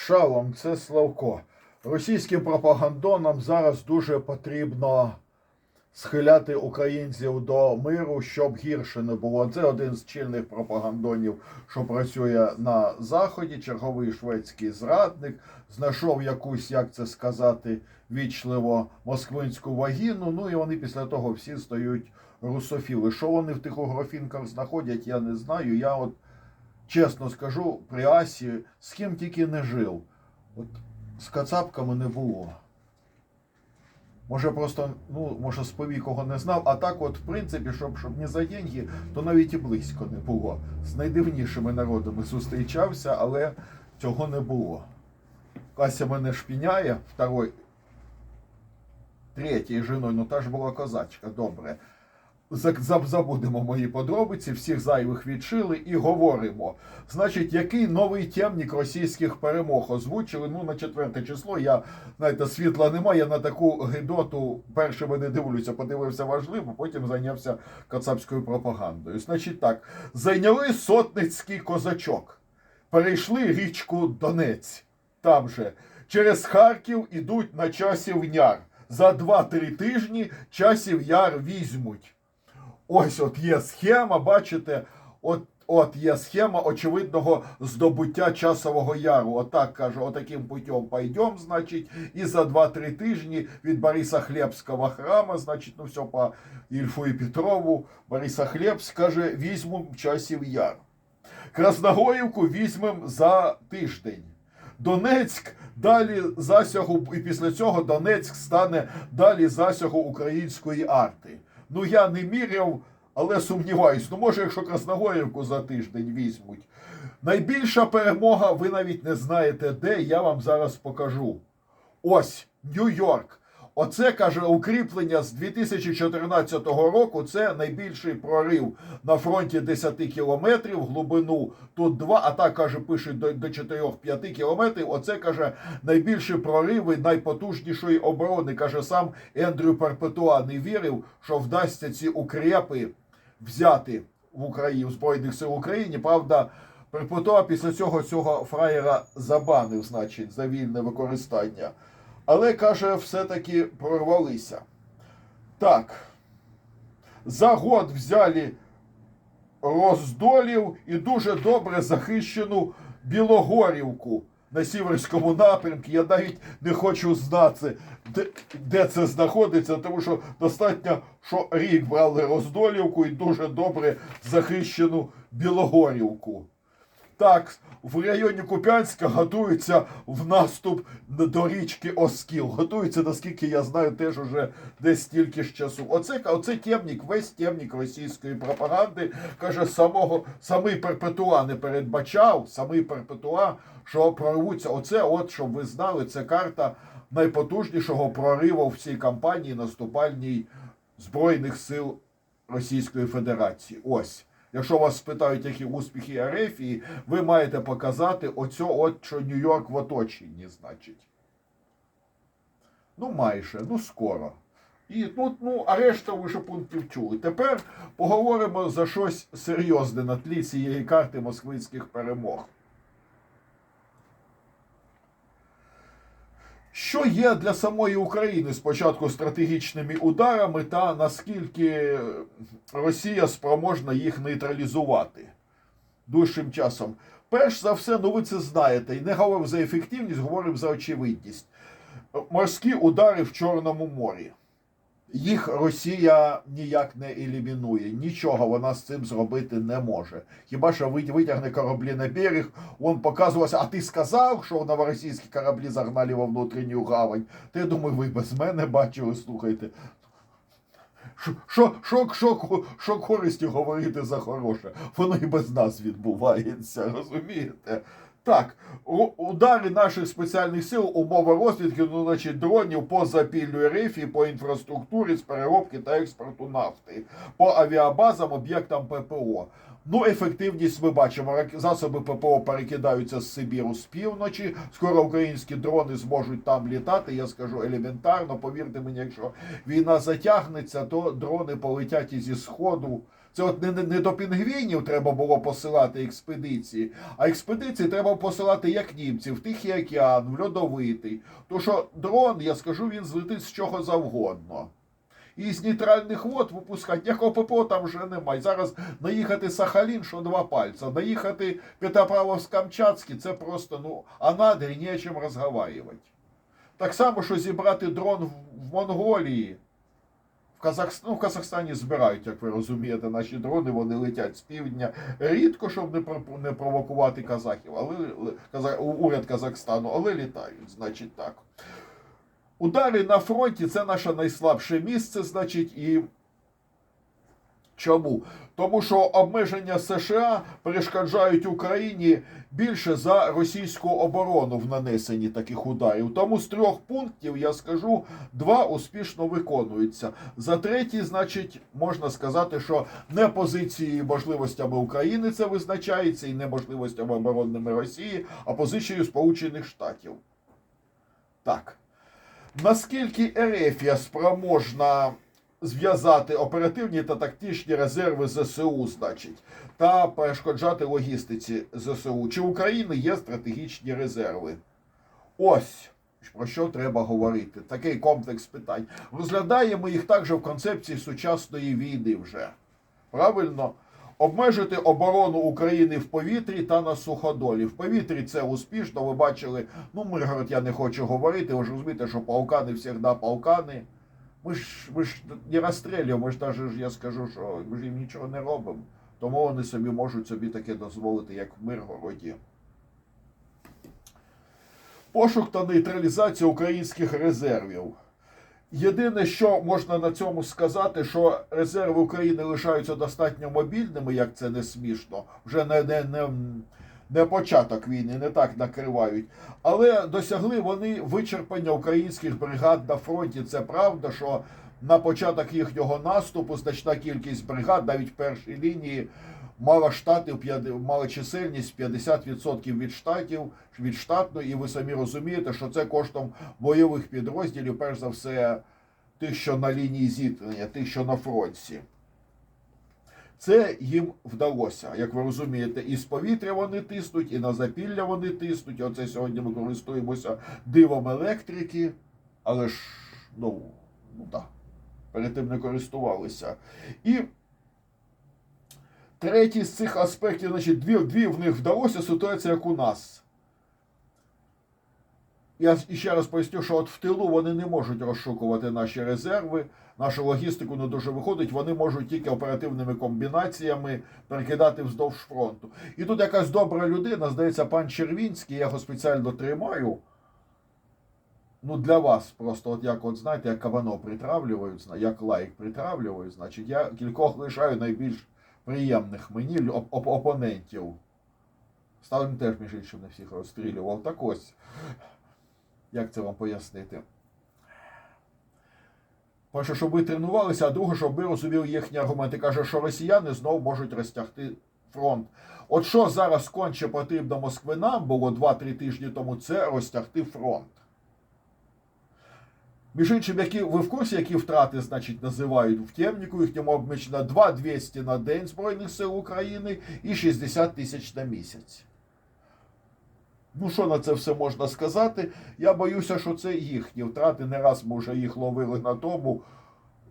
Шалом, це Славко. Російським пропагандонам зараз дуже потрібно схиляти українців до миру, щоб гірше не було. Це один з чільних пропагандонів, що працює на заході. Черговий шведський зрадник знайшов якусь, як це сказати, вічливо москвинську вагіну. Ну і вони після того всі стають русофіли. Що вони в тих угрофінках знаходять, я не знаю. Я от чесно скажу, при Асі з ким тільки не жив. От з кацапками не було. Може, просто, ну, може, з повікого не знав, а так, от, в принципі, щоб, щоб не за деньги, то навіть і близько не було. З найдивнішими народами зустрічався, але цього не було. Ася мене шпіняє, второй, третій жіною, ну та ж була козачка, добре. За- за- Забудемо мої подробиці, всіх зайвих відшили і говоримо. Значить, який новий темник російських перемог озвучили? Ну, на четверте число. Я знаєте, світла немає. Я на таку гидоту першими не дивлюся, подивився важливо, потім зайнявся кацапською пропагандою. Значить так, зайняли сотницький козачок, перейшли річку Донець. Там же через Харків ідуть на часів яр. За 2-3 тижні часів яр візьмуть. Ось от є схема, бачите, от, от є схема очевидного здобуття часового яру. Отак каже, отаким путем пойдем, значить, і за 2-3 тижні від Бориса Хлебського храма, значить, ну все по Ільфу і Петрову, Бориса Хлебськ каже, візьмемо часів яр. Красногоївку візьмемо за тиждень. Донецьк далі засягу, і після цього Донецьк стане далі засягу української арти. Ну я не міряв, але сумніваюсь. Ну може, якщо Красногорівку за тиждень візьмуть. Найбільша перемога, ви навіть не знаєте де, я вам зараз покажу. Ось Нью-Йорк. Оце каже укріплення з 2014 року. Це найбільший прорив на фронті 10 кілометрів, глибину тут 2, а так каже, пишуть до, до 4-5 кілометрів. Оце каже найбільші прориви найпотужнішої оборони. Каже сам Ендрю Перпетуа не вірив, що вдасться ці укрепи взяти в Україні в Збройних сил України. Правда, Перпетуа після цього цього фраєра забанив, значить, за вільне використання. Але каже, все-таки прорвалися. Так. За год взяли Роздолів і дуже добре захищену Білогорівку на Сіверському напрямку. Я навіть не хочу знати, де, де це знаходиться, тому що достатньо, що рік брали Роздолівку і дуже добре захищену Білогорівку. Так, в районі Куп'янська готується в наступ до річки Оскіл. Готується, наскільки я знаю, теж уже десь стільки ж часу. Оце, оце темник, весь темник російської пропаганди. Каже, самого, самий Перпетуа не передбачав, самий Перпетуа, що прорвуться. Оце, от, щоб ви знали, це карта найпотужнішого прориву в цій кампанії наступальній Збройних сил Російської Федерації. Ось. Якщо вас спитають, які успіхи Арефії, ви маєте показати оцю от, що Нью-Йорк в оточенні, значить. Ну, майже, ну скоро. І тут, ну, а решта ви вже пунктів чули. Тепер поговоримо за щось серйозне на тлі цієї карти москвицьких перемог. Що є для самої України спочатку стратегічними ударами, та наскільки Росія спроможна їх нейтралізувати дужчим часом? Перш за все, ну ви це знаєте, і не говоримо за ефективність, говоримо за очевидність. Морські удари в Чорному морі. Їх Росія ніяк не елімінує. Нічого вона з цим зробити не може. Хіба що витягне кораблі на берег, он показувався, а ти сказав, що новоросійські кораблі загнали во внутрішню гавань. Я думаю, ви без мене бачили, слухайте. Що, що, що, що користі говорити за хороше? Воно і без нас відбувається, розумієте? Так, удари наших спеціальних сил, умова розвідки, ну, значить, дронів по запіллю РФ і по інфраструктурі з переробки та експорту нафти, по авіабазам, об'єктам ППО. Ну, ефективність ми бачимо. Засоби ППО перекидаються з Сибіру з півночі. Скоро українські дрони зможуть там літати. Я скажу елементарно. Повірте мені, якщо війна затягнеться, то дрони полетять і зі сходу. Це от не, не, до пінгвінів треба було посилати експедиції, а експедиції треба посилати як німці, в Тихий океан, в льодовитий. То що дрон, я скажу, він злетить з чого завгодно. І з нейтральних вод випускати, ніякого ППО там вже немає. Зараз наїхати Сахалін, що два пальця. Наїхати Петропавловськ-Камчатський, це просто, ну, а надрі не о чим розговаривати. Так само, що зібрати дрон в Монголії. В, Казахст... ну, в Казахстані збирають, як ви розумієте, наші дрони, вони летять з півдня рідко, щоб не, не провокувати казахів, але казах, уряд Казахстану, але літають, значить так. Удари на фронті це наше найслабше місце, значить, і чому? Тому що обмеження США перешкоджають Україні більше за російську оборону в нанесенні таких ударів. Тому з трьох пунктів я скажу, два успішно виконуються. За третій, значить, можна сказати, що не позицією і можливостями України це визначається, і не можливостями оборонними Росії, а позицією Сполучених Штатів. Так. Наскільки Ерефія спроможна зв'язати оперативні та тактичні резерви ЗСУ, значить, та перешкоджати логістиці ЗСУ? Чи в України є стратегічні резерви? Ось про що треба говорити. Такий комплекс питань. Розглядаємо їх також в концепції сучасної війни вже. Правильно? Обмежити оборону України в повітрі та на суходолі. В повітрі це успішно. Ви бачили, ну Миргород я не хочу говорити. Ви ж розумієте, що полкани завжди полкани. Ми ж ми ж не розстрілюємо, ми ж навіть я скажу, що ми ж їм нічого не робимо. Тому вони собі можуть собі таке дозволити, як в Миргороді. Пошук та нейтралізація українських резервів. Єдине, що можна на цьому сказати, що резерви України лишаються достатньо мобільними, як це не смішно, вже не, не, не, не початок війни, не так накривають. Але досягли вони вичерпання українських бригад на фронті. Це правда, що на початок їхнього наступу значна кількість бригад, навіть першій лінії, мала штатів, мала чисельність 50% від штатів, від штатної, і ви самі розумієте, що це коштом бойових підрозділів, перш за все, тих, що на лінії зіткнення, тих, що на фронті. Це їм вдалося. Як ви розумієте, і з повітря вони тиснуть, і на запілля вони тиснуть. Оце сьогодні ми користуємося дивом електрики, але ж, ну, ну так, перед тим не користувалися. І третій з цих аспектів, значить, дві, дві в них вдалося ситуація, як у нас. Я ще раз поясню, що от в тилу вони не можуть розшукувати наші резерви, нашу логістику не дуже виходить, вони можуть тільки оперативними комбінаціями перекидати вздовж фронту. І тут якась добра людина, здається, пан Червінський, я його спеціально тримаю. Ну, для вас просто, от як от знаєте, як кабано притравлюють, як лайк притравлюють, значить, я кількох лишаю найбільш приємних мені оп- оп- опонентів. Сталин теж, між іншим, не всіх розстрілював. Так ось. Як це вам пояснити? Перше, щоб ви тренувалися, а друге, щоб ви розуміли їхні аргументи. Каже, що росіяни знову можуть розтягти фронт. От що зараз конче потрібно Москвинам було 2-3 тижні тому, це розтягти фронт. Між іншим, які ви в курсі, які втрати, значить, називають в темніку, їхньому обмічено 2-200 на день Збройних сил України і 60 тисяч на місяць. Ну, що на це все можна сказати? Я боюся, що це їхні втрати. Не раз ми вже їх ловили на тому,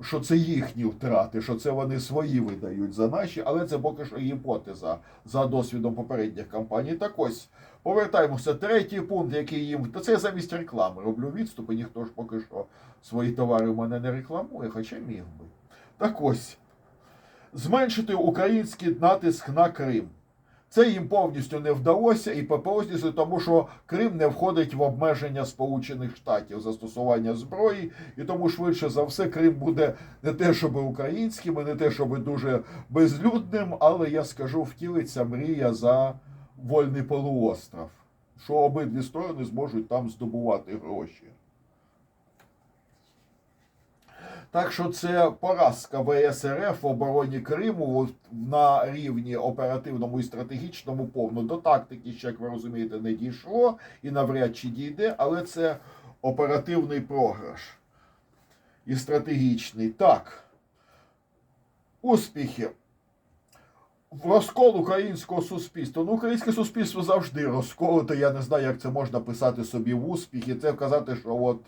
що це їхні втрати, що це вони свої видають за наші, але це поки що гіпотеза за досвідом попередніх кампаній. Так ось, повертаємося. Третій пункт, який їм. Та це замість реклами роблю відступи, ніхто ж поки що свої товари в мене не рекламує, хоча міг би. Так ось. Зменшити український натиск на Крим. Це їм повністю не вдалося, і знесли, тому що Крим не входить в обмеження Сполучених Штатів застосування зброї, і тому швидше за все Крим буде не те, щоб українським, і не те, щоб дуже безлюдним, але я скажу, втілиться мрія за вольний полуостров, що обидві сторони зможуть там здобувати гроші. Так що це поразка ВСРФ в обороні Криму на рівні оперативному і стратегічному повно. До тактики, ще, як ви розумієте, не дійшло і навряд чи дійде, але це оперативний програш. І стратегічний. Так. Успіхи. в розкол українського суспільства. Ну, українське суспільство завжди розколоте. Я не знаю, як це можна писати собі в успіх, і це вказати, що от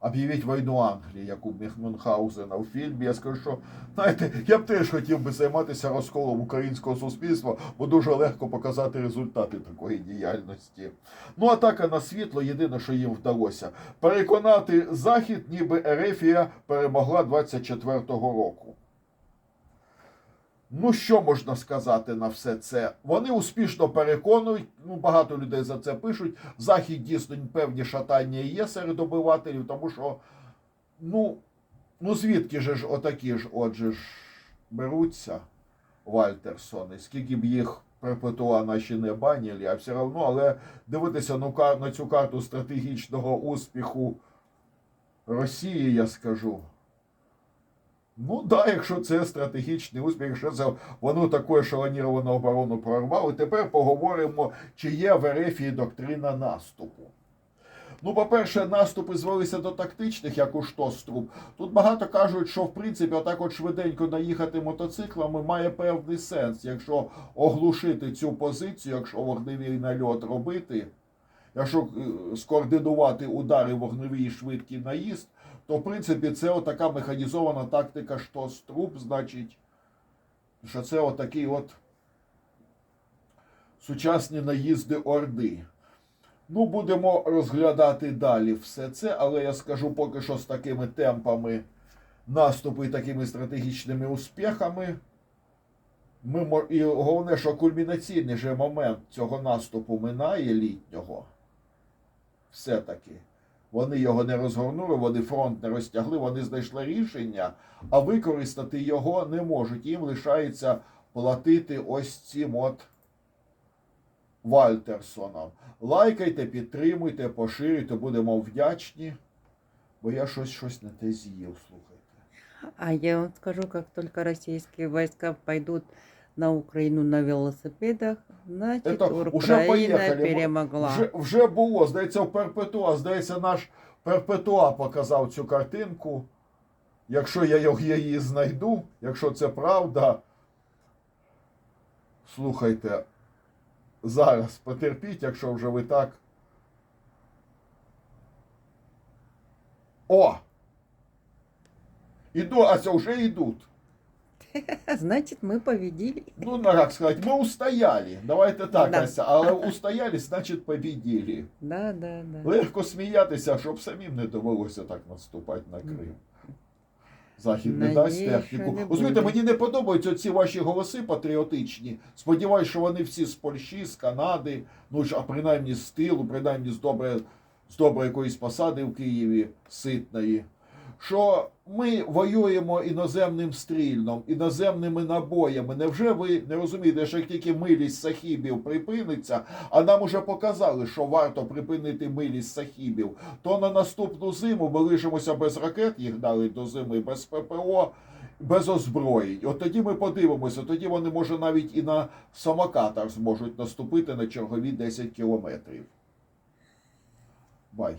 об'явіть війну Англії, як у Мюнхгаузена у фільмі. Я скажу, що знаєте, я б теж хотів би займатися розколом українського суспільства, бо дуже легко показати результати такої діяльності. Ну, атака на світло єдине, що їм вдалося переконати Захід, ніби Ерефія перемогла 24-го року. Ну, що можна сказати на все це? Вони успішно переконують, ну багато людей за це пишуть. Захід дійсно певні шатання є серед обивателів, тому що, ну, ну звідки же ж отакі ж, отже ж, беруться Вальтерсони, скільки б їх перпетуа наші не баніли, а все одно, але дивитися ну, на цю карту стратегічного успіху Росії, я скажу. Ну да, якщо це стратегічний успіх, якщо це воно таку ешелоніровану оборону прорвало. Тепер поговоримо, чи є в Ерефії доктрина наступу. Ну, по-перше, наступи звелися до тактичних, як у Штоструб. Тут багато кажуть, що в принципі отак от швиденько наїхати мотоциклами має певний сенс, якщо оглушити цю позицію, якщо вогневий нальот робити, якщо е, скоординувати удари вогневий і швидкий наїзд, то в принципі це отака механізована тактика Штоструб, значить, що це отакий от сучасні наїзди Орди. Ну, будемо розглядати далі все це, але я скажу поки що з такими темпами наступу і такими стратегічними успіхами. Ми, і головне, що кульмінаційний же момент цього наступу минає літнього. Все-таки. Вони його не розгорнули, вони фронт не розтягли, вони знайшли рішення, а використати його не можуть. Їм лишається платити ось цим от Вальтерсоном. Лайкайте, підтримуйте, поширюйте, будемо вдячні. Бо я щось щось не те з'їв, слухайте. А я вам скажу, как только российские войска пойдут на Украину на велосипедах, значит, Это уже Украина поехали. перемогла. Вже, вже було, здається, в Перпетуа. Здається, наш Перпетуа показав цю картинку. Якщо я я її знайду, якщо це правда. Слухайте, зараз потерпіть, якщо вже ви так. О! Іду, а це вже йдуть. Значит, мы победили. Ну, ну, как сказать, мы устояли. Давайте так, Да. Ася, але устояли, значить победили. Да, да, да. Легко сміятися, щоб самим не довелося так наступати на Крим. Захід не дасть техніку. Розумієте, мені не подобаються ці ваші голоси патріотичні. Сподіваюсь, що вони всі з Польщі, з Канади, ну ж, а принаймні з тилу, принаймні з добре, з добре якоїсь посади в Києві ситної. Що ми воюємо іноземним стрільном, іноземними набоями. Невже ви не розумієте, що як тільки милість сахібів припиниться, а нам уже показали, що варто припинити милість сахібів, то на наступну зиму ми лишимося без ракет, їх дали до зими, без ППО, без озброєнь. От тоді ми подивимося, тоді вони, може, навіть і на самокатах зможуть наступити на чергові 10 кілометрів. Бай.